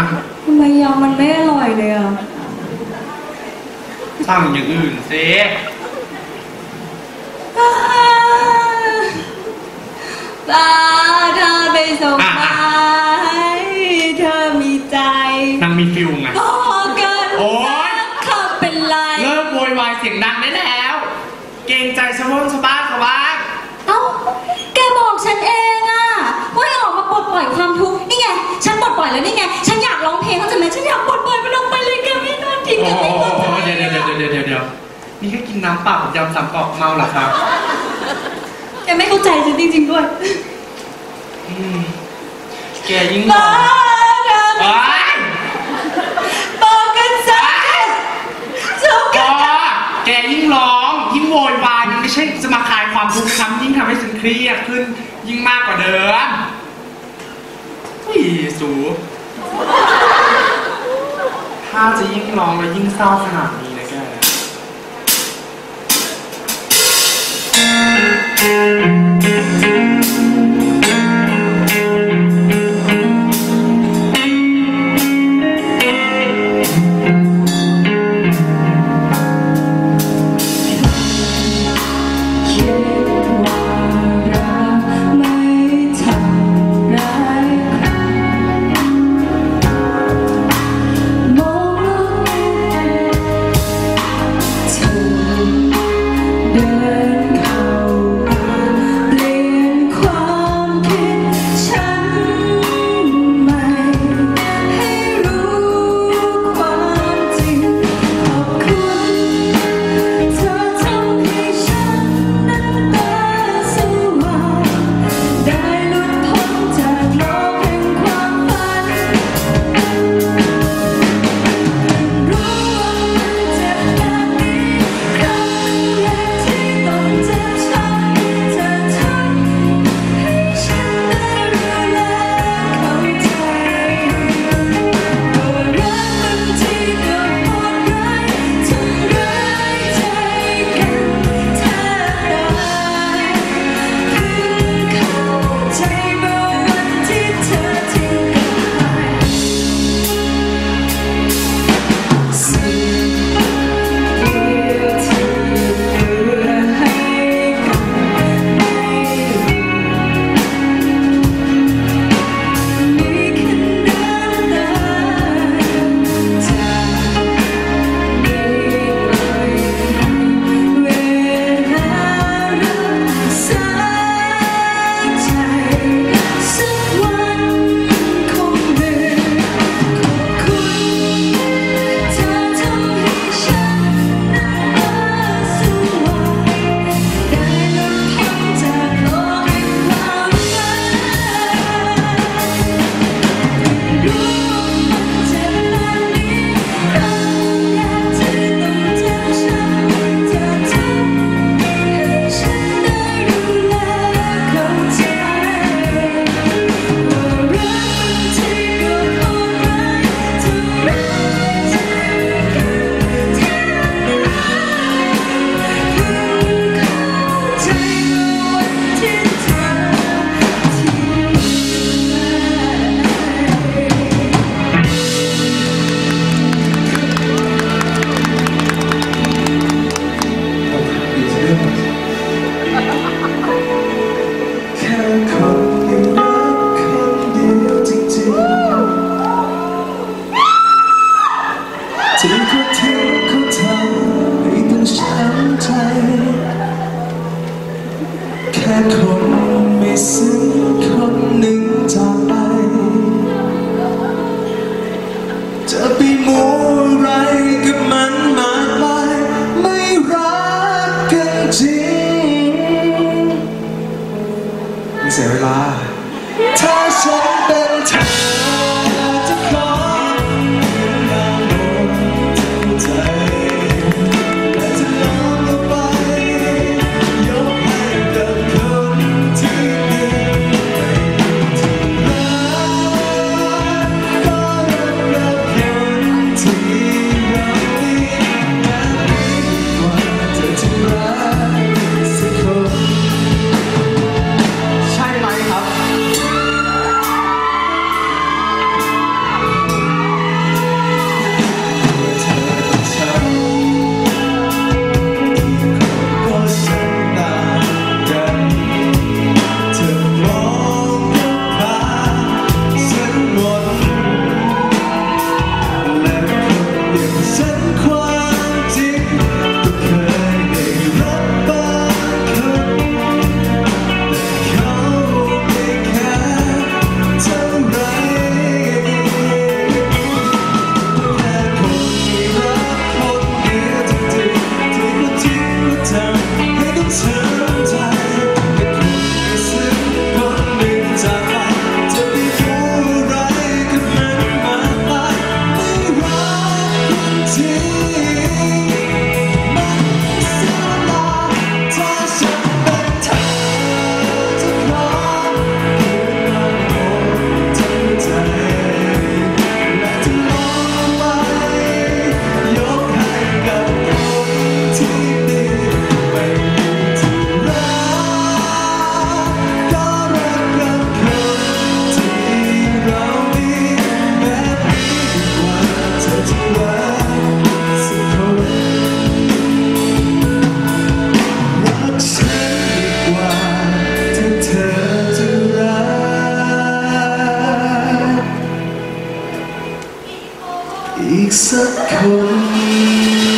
ะทำไมยำมันไม่อร่อยเลยอะสั่งอย่างอื่นสิตาเธอไปส่งมาให้เธอมีใจนางมีฟิลไงพอกันโอ๊ยขับเป็นไร เลิกโวยวายเสียงดังได้แล้ว เกรงใจชาวบ้านชาวบ้านเขาบ้างเอ้า แกบอกฉันเองอะว่าให้ออกมาปลดปล่อยความทุกข์ นี่ไง ฉันปลดปล่อยแล้วนี่ไง ฉันอยาก ร้องเพลงเข้าใจไหมฉันอยากปลดปล่อยมันออกไปเลยแกไม่นอนทิ้งโอ้แกโหไม่เข้าใจเดี๋ยวเดี๋ยวเดี๋ยวเดี๋ยวเดี๋ยวเดี๋ยวนี่แค่กินน้ำเปล่ากับยำสามกรอบเมาเหรอครับแกไม่เข้าใจฉันจริง ๆด้วยอืมแกยิ่งตาเธอโอ๊ยบอกกันซะจบพกัอนแกยิ่งร้องยิ่งโวยวายมันไม่ใช่จะมาคลายความทุกข์ช้ำยิ่งทำให้ฉันเครียดขึ้นยิ่งมากกว่าเดิมอุ้ยสู ถ้าจะยิ่งร้องและยิ่งเศร้าขนาดนี้นะแกคิ ค่คนไม่ซึ้งคนหนึ่งจากไป จะไปมัวไรกับมันมากมายไม่รักกันจริงไม่เสียเวลา ถ้าฉันเป็นเธอ อีกสักคน